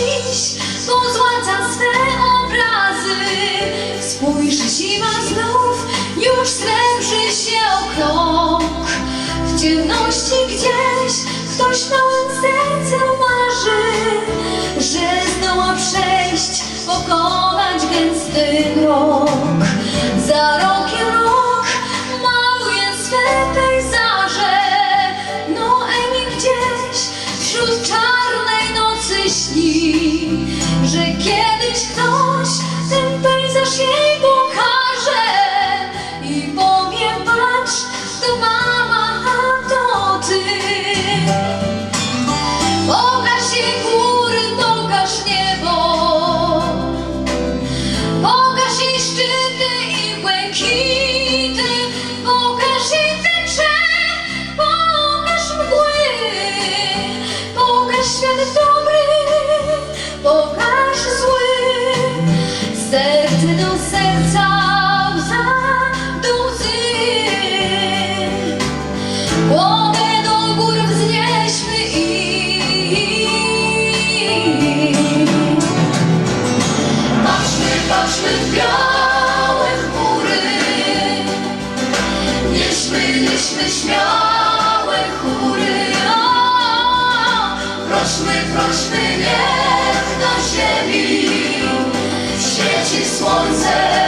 dziś, bo swe obrazy. Spójrz zima znów, już srebrzy się o krok. W ciemności gdzieś ktoś małym sercem marzy, że zdoła przejść, pokonać gęsty mrok. Za rok Come on. proszmy, proszmy niech do ziemi świeci słońce.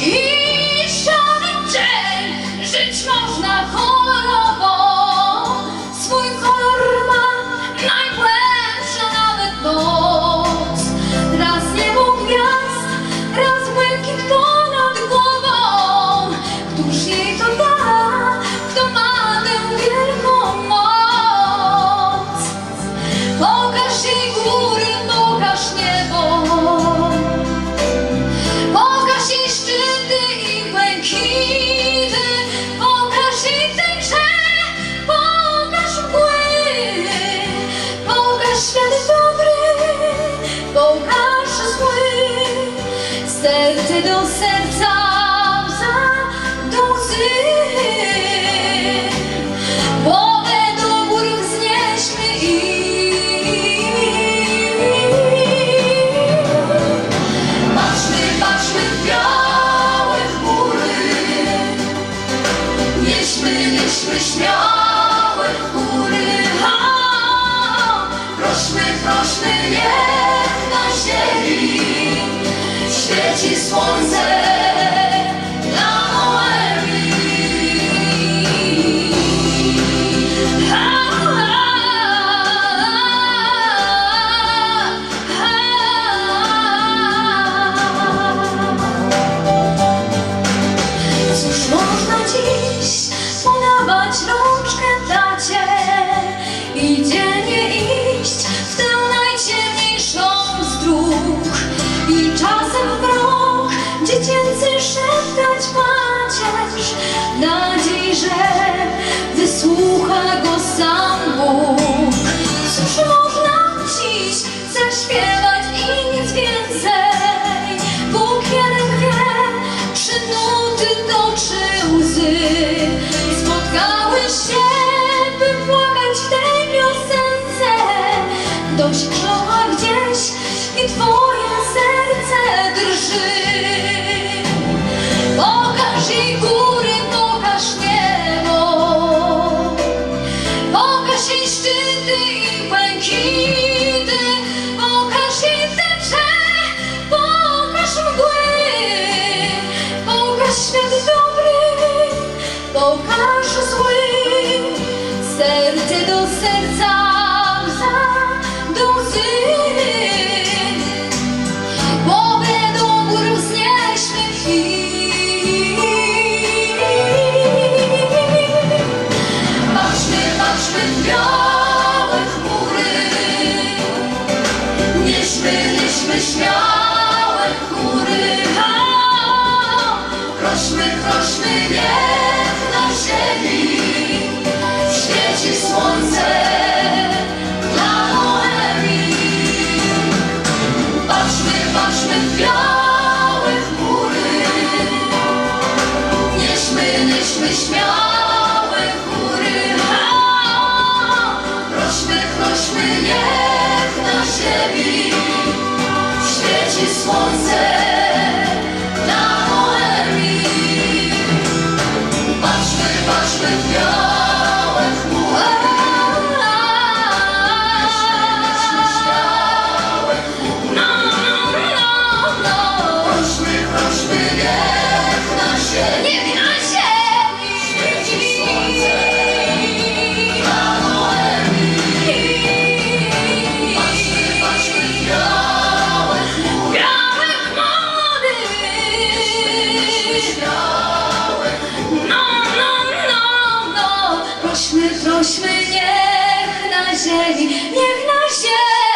E że wysłucha go sam Bóg. Patrzeć białe chmury. Nieśmy, nieśmy śmiałe chóry ha! Krośmy, krośmy, niech na ziemi Świeci słońce dla Noemi Patrzmy, patrzmy w białe chmury. Nieśmy, nieśmy śmiałe słońce Otwórzmy, niech na ziemi, niech na ziemi.